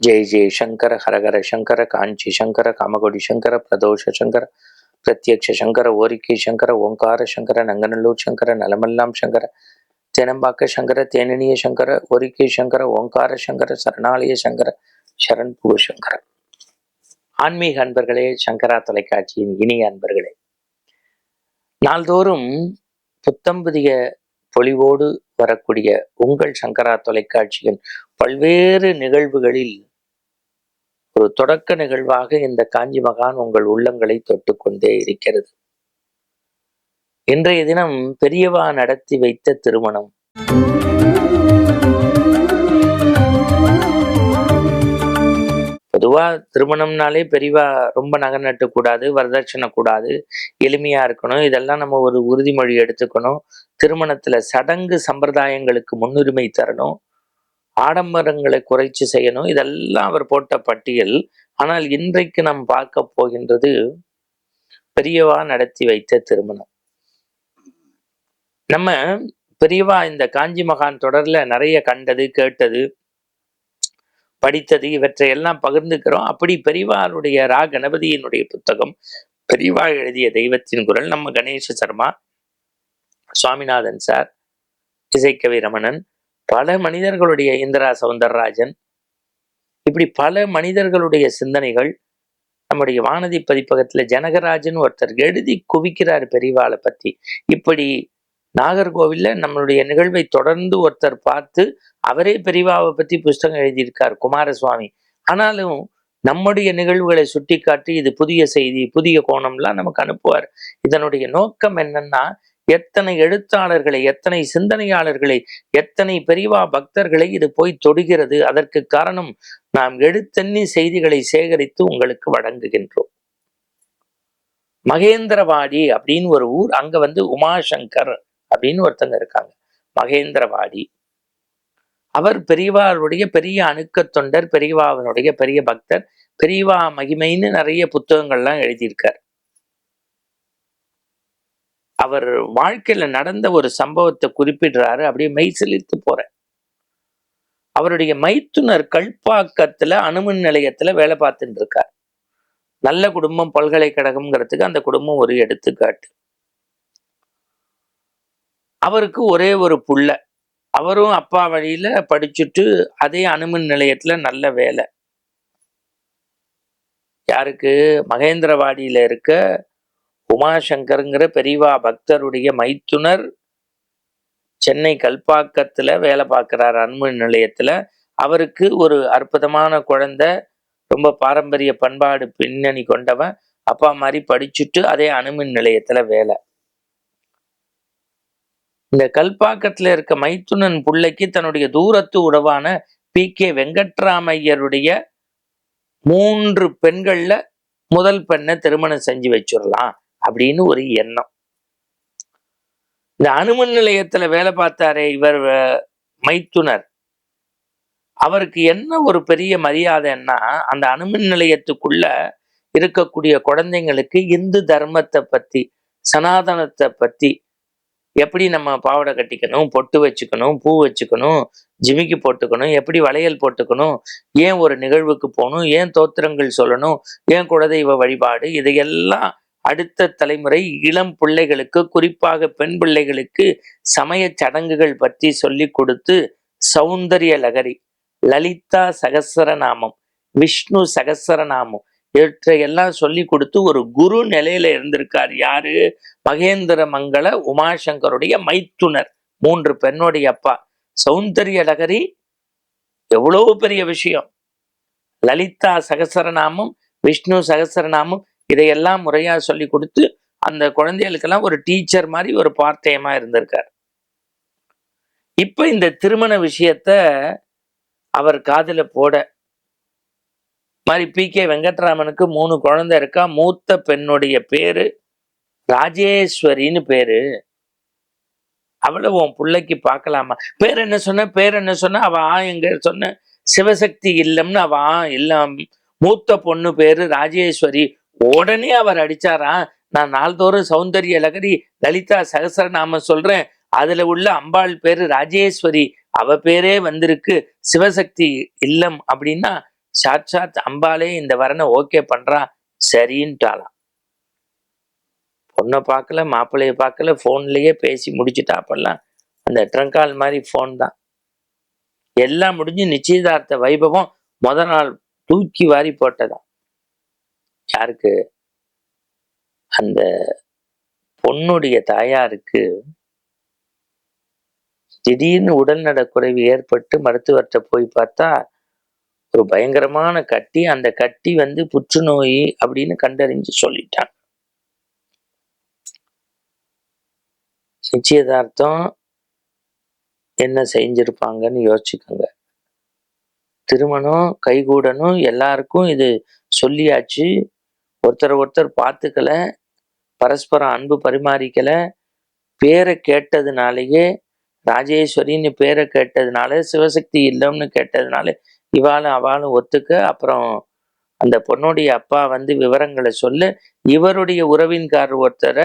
ஜெய் ஜெய் சங்கர ஹரஹர சங்கர காஞ்சி சங்கர காமகோடி சங்கர பிரதோஷ சங்கர பிரத்யக்ஷ சங்கர ஓரிக்கை சங்கர ஓங்கார சங்கர நங்கநல்லூர் சங்கர நலமெல்லாம் சங்கர தேனம்பாக்க சங்கர தேனினிய சங்கர ஓரிக்கை சங்கர ஓங்கார சங்கர சரணாலய சங்கர சரண் பூ சங்கர ஆன்மீக அன்பர்களே சங்கரா தொலைக்காட்சியின் இனிய அன்பர்களே. நாள்தோறும் புத்தம்புதிய பொலிவோடு வரக்கூடிய உங்கள் சங்கரா தொலைக்காட்சியின் பல்வேறு நிகழ்வுகளில் ஒரு தொடக்க நிகழ்வாக இந்த காஞ்சி மகான் உங்கள் உள்ளங்களை தொட்டுக்கொண்டே இருக்கிறது. இன்றைய தினம் பெரியவா நடத்தி வைத்த திருமணம். பொதுவா திருமணம்னாலே பெரியவா ரொம்ப நகை நட்டக்கூடாது வரதட்சணை கூடாது எளிமையா இருக்கணும். இதெல்லாம் நம்ம ஒரு உறுதிமொழி எடுத்துக்கணும். திருமணத்துல சடங்கு சம்பிரதாயங்களுக்கு முன்னுரிமை தரணும். ஆடம்பரங்களை குறைச்சு செய்யணும். இதெல்லாம் அவர் போட்ட பட்டியல். ஆனால் இன்றைக்கு நாம் பார்க்க போகின்றது பெரியவா நடத்தி வைத்த திருமணம். நம்ம பெரியவா இந்த காஞ்சி மகான் தொடர்ல நிறைய கண்டது கேட்டது படித்தது இவற்றை எல்லாம் பகிர்ந்துக்கிறோம். அப்படி பெரியவாருடைய ரா கணபதியினுடைய புத்தகம் பெரியவா எழுதிய தெய்வத்தின் குரல் நம்ம கணேஷ சர்மா சுவாமிநாதன் சார் இசைக்கவி ரமணன் பல மனிதர்களுடைய இந்திரா சவுந்தரராஜன் இப்படி பல மனிதர்களுடைய சிந்தனைகள் நம்முடைய வானதி பதிப்பகத்துல ஜனகராஜன் ஒருத்தர் எழுதி குவிக்கிறார் பெரியவாளை பற்றி இப்படி நாகர்கோவில்ல நம்மளுடைய நிகழ்வை தொடர்ந்து ஒருத்தர் பார்த்து அவரே பெரியவாவை பத்தி புஸ்தகம் எழுதியிருக்கார் குமாரசுவாமி. ஆனாலும் நம்முடைய நிகழ்வுகளை சுட்டி காட்டி இது புதிய செய்தி புதிய கோணம்லாம் நமக்கு அனுப்புவார். இதனுடைய நோக்கம் என்னன்னா எத்தனை எழுத்தாளர்களை எத்தனை சிந்தனையாளர்களை எத்தனை பெரியவா பக்தர்களை இது போய் தொடுகிறது. அதற்கு காரணம் நாம் எழுத்தண்ணி செய்திகளை சேகரித்து உங்களுக்கு வழங்குகின்றோம். மகேந்திரவாடி அப்படின்னு ஒரு ஊர் அங்க வந்து உமாசங்கர் அப்படின்னு ஒருத்தங்க இருக்காங்க. மகேந்திரவாடி. அவர் பெரியவாருடைய பெரிய அணுக்க தொண்டர் பெரியவாவினுடைய பெரிய பக்தர் பெரியவா மகிமைன்னு நிறைய புத்தகங்கள்லாம் எழுதியிருக்கார். அவர் வாழ்க்கையில் நடந்த ஒரு சம்பவத்தை குறிப்பிடுறாரு. அப்படியே மெய் செலுத்து போற அவருடைய மைத்துனர் கல்பாக்கத்துல அணுமின் நிலையத்துல வேலை பார்த்துட்டு இருக்கார். நல்ல குடும்பம் பல்கலைக்கழகம்ங்கிறதுக்கு அந்த குடும்பம் ஒரு எடுத்துக்காட்டு. அவருக்கு ஒரே ஒரு புள்ள. அவரும் அப்பா வழியில படிச்சுட்டு அதே அணுமின் நிலையத்துல நல்ல வேலை. யாருக்கு? மகேந்திரவாடியில இருக்க உமாசங்கருங்கிற பெரியவா பக்தருடைய மைத்துனர் சென்னை கல்பாக்கத்துல வேலை பார்க்குறார் அணுமின் நிலையத்தில். அவருக்கு ஒரு அற்புதமான குழந்தை ரொம்ப பாரம்பரிய பண்பாடு பின்னணி கொண்டவன். அப்பா மாதிரி படிச்சுட்டு அதே அணுமின் நிலையத்தில் வேலை. இந்த கல்பாக்கத்துல இருக்க மைத்துனன் பிள்ளைக்கு தன்னுடைய தூரத்து உறவான பி. கே. வெங்கட்ராமையருடைய மூன்று பெண்களில் முதல் பெண்ணை திருமணம் செஞ்சு வச்சிடலாம். அப்படின்னு ஒரு எண்ணம். இந்த அணுமின் நிலையத்துல வேலை பார்த்தாரே இவர் மைத்துனர். அவருக்கு என்ன ஒரு பெரிய மரியாதைன்னா அந்த அணுமின் நிலையத்துக்குள்ள இருக்கக்கூடிய குழந்தைங்களுக்கு இந்து தர்மத்தை பத்தி சனாதனத்தை பத்தி எப்படி நம்ம பாவடை கட்டிக்கணும் பொட்டு வச்சுக்கணும் பூ வச்சுக்கணும் ஜிமிக்கி போட்டுக்கணும் எப்படி வளையல் போட்டுக்கணும் ஏன் ஒரு நிகழ்வுக்கு போகணும் ஏன் தோத்திரங்கள் சொல்லணும் ஏன் குலதெய்வ வழிபாடு இதையெல்லாம் அடுத்த தலைமுறை இளம் பிள்ளைகளுக்கு குறிப்பாக பெண் பிள்ளைகளுக்கு சமய சடங்குகள் பற்றி சொல்லி கொடுத்து சௌந்தரிய லகரி லலிதா சகசரநாமம் விஷ்ணு சகசரநாமம் இவற்றையெல்லாம் சொல்லி கொடுத்து ஒரு குரு நிலையில இருந்திருக்கார். யாரு? மகேந்திர மங்கள உமாசங்கருடைய மைத்துனர் மூன்று பெண்ணுடைய அப்பா. சௌந்தரிய லகரி எவ்வளவு பெரிய விஷயம். லலிதா சகசரநாமம் விஷ்ணு சகசரநாமம் இதையெல்லாம் முறையா சொல்லி கொடுத்து அந்த குழந்தைகளுக்கெல்லாம் ஒரு டீச்சர் மாதிரி ஒரு பார்ட் டைமா இருந்திருக்கார். இப்ப இந்த திருமண விஷயத்த அவர் காதுல போட மாதிரி பி. கே. வெங்கட்ராமனுக்கு மூணு குழந்தை இருக்கா மூத்த பெண்ணுடைய பேரு ராஜேஸ்வரின்னு பேரு. அவளை உன் பிள்ளைக்கு பார்க்கலாமா? பேர் என்ன சொன்ன? பேர் என்ன சொன்ன? அவ ஆ எங்க சொன்ன சிவசக்தி இல்லம்னு அவ ஆ இல்லம். மூத்த பொண்ணு பேரு ராஜேஸ்வரி. உடனே அவர் அடிச்சாராம் நான் நாள்தோறும் சௌந்தரிய லகரி லலிதா சகசரநாம சொல்றேன். அதுல உள்ள அம்பாள் பேரு ராஜேஸ்வரி. அவ பேரே வந்திருக்கு. சிவசக்தி இல்லம் அப்படின்னா சாட்சாத் அம்பாலே இந்த வரனை ஓகே பண்றா சரின்ட்டாளாம் பொண்ணை பார்க்கல மாப்பிள்ளைய பார்க்கல ஃபோன்லயே பேசி முடிச்சுட்டா அப்பெல்லாம். அந்த ட்ரங்கால் மாதிரி ஃபோன் தான். எல்லாம் முடிஞ்சு நிச்சயதார்த்த வைபவம் முத நாள் தூக்கி வாரி போட்டதா. யாருக்கு? அந்த பொண்ணுடைய தாயாருக்கு திடீர்னு உடல்நல குறைவு ஏற்பட்டு மருத்துவர்கிட்ட போய் பார்த்தா ஒரு பயங்கரமான கட்டி அந்த கட்டி வந்து புற்றுநோய் அப்படின்னு கண்டறிஞ்சு சொல்லிட்டாங்க. நிச்சயதார்த்தம் என்ன செஞ்சிருப்பாங்கன்னு யோசிச்சுக்கோங்க. திருமணம் கைகூடணும் எல்லாருக்கும் இது சொல்லியாச்சு. ஒருத்தர் ஒருத்தர் பார்த்துக்கல பரஸ்பரம் அன்பு பரிமாறிக்கல பேரை கேட்டதுனாலேயே ராஜேஸ்வரின்னு பேரை கேட்டதுனால சிவசக்தி இல்லைன்னு கேட்டதுனால இவாளும் அவளும் ஒத்துக்க அப்புறம் அந்த பொண்ணுடைய அப்பா வந்து விவரங்களை சொல்ல. இவருடைய உறவின்காரர் ஒருத்தரை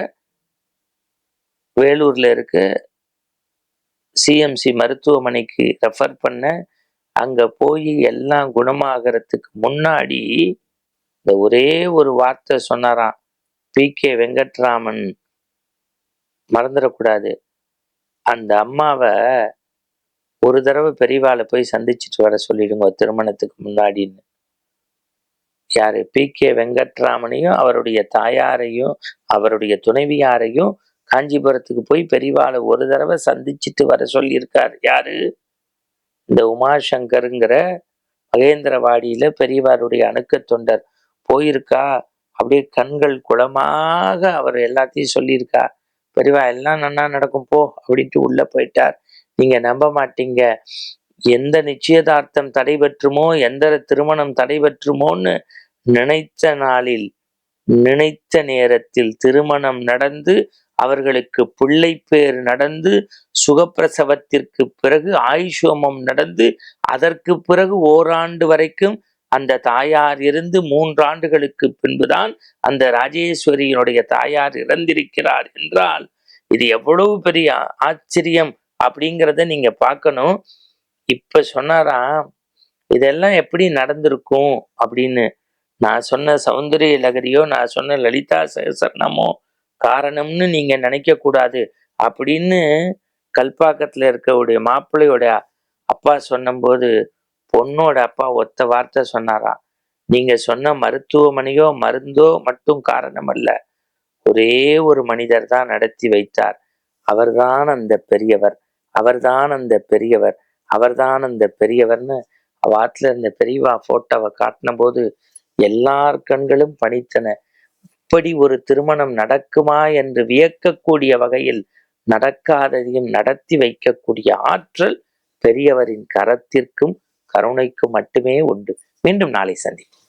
வேலூர்ல இருக்க. சிஎம்சி மருத்துவமனைக்கு ரெஃபர் பண்ண அங்கே போய் எல்லாம் குணமாகறதுக்கு முன்னாடி இந்த ஒரே ஒரு வார்த்தை சொன்னாராம். பி. கே. வெங்கட்ராமன். மறந்துடக்கூடாது. அந்த அம்மாவை ஒரு தடவை பெரியவாளை போய் சந்திச்சுட்டு வர சொல்லிடுங்க திருமணத்துக்கு முன்னாடின்னு. யாரு? பி. கே. வெங்கட்ராமனையும் அவருடைய தாயாரையும் அவருடைய துணைவியாரையும் காஞ்சிபுரத்துக்கு போய் பெரியவாளை ஒரு தடவை சந்திச்சுட்டு வர சொல்லியிருக்கார். யாரு? இந்த உமாசங்கருங்கிற மகேந்திரவாடியில பெரியவாருடைய அணுக்க தொண்டர். போயிருக்கா? அப்படியே கண்கள் குளமாக அவர் எல்லாத்தையும் சொல்லியிருக்கா. பெரியவா எல்லாம் நன்னா நடக்கும் போ அப்படின்ட்டு உள்ள போயிட்டார். நீங்க நம்ப மாட்டீங்க. எந்த நிச்சயதார்த்தம் தடைபெற்றுமோ எந்த திருமணம் தடைபெற்றுமோன்னு நினைத்த நாளில் நினைத்த நேரத்தில் திருமணம் நடந்து அவர்களுக்கு பிள்ளை பேர் நடந்து சுகப்பிரசவத்திற்கு பிறகு ஆயுஷோமம் நடந்து அதற்கு பிறகு ஓராண்டு வரைக்கும் அந்த தாயார் இருந்து மூன்றாண்டுகளுக்கு பின்புதான் அந்த ராஜேஸ்வரியினுடைய தாயார் இறந்திருக்கிறார் என்றால் இது எவ்வளவு பெரிய ஆச்சரியம் அப்படிங்கிறத நீங்க பார்க்கணும். இப்ப சொன்னாரா இதெல்லாம் எப்படி நடந்திருக்கும்? அப்படின்னு நான் சொன்ன சௌந்தரிய லகரியோ நான் சொன்ன லலிதா சகசரணமோ காரணம்னு நீங்க நினைக்க கூடாது அப்படின்னு கல்பாக்கத்துல இருக்கக்கூடிய மாப்பிள்ளையோட அப்பா சொன்னபோது பொண்ணோட அப்பா ஒத்த வார்த்தை சொன்னாரா? நீங்க சொன்ன மருத்துவமனையோ மருந்தோ மட்டும் காரணம் அல்ல ஒரே ஒரு மனிதர் தான் நடத்தி வைத்தார். அவர்தான் அந்த பெரியவர். அவர்தான் அந்த பெரியவர். அவர்தான் அந்த பெரியவர்னு வாத்துல இருந்த பெரியவா போட்டோவை காட்டின போது எல்லார் கண்களும் பணித்தன. இப்படி ஒரு திருமணம் நடக்குமா என்று வியக்கக்கூடிய வகையில் நடக்காததையும் நடத்தி வைக்கக்கூடிய ஆற்றல் பெரியவரின் கரத்திற்கும் கருணைக்கு மட்டுமே உண்டு. மீண்டும் நாளை சந்திப்போம்.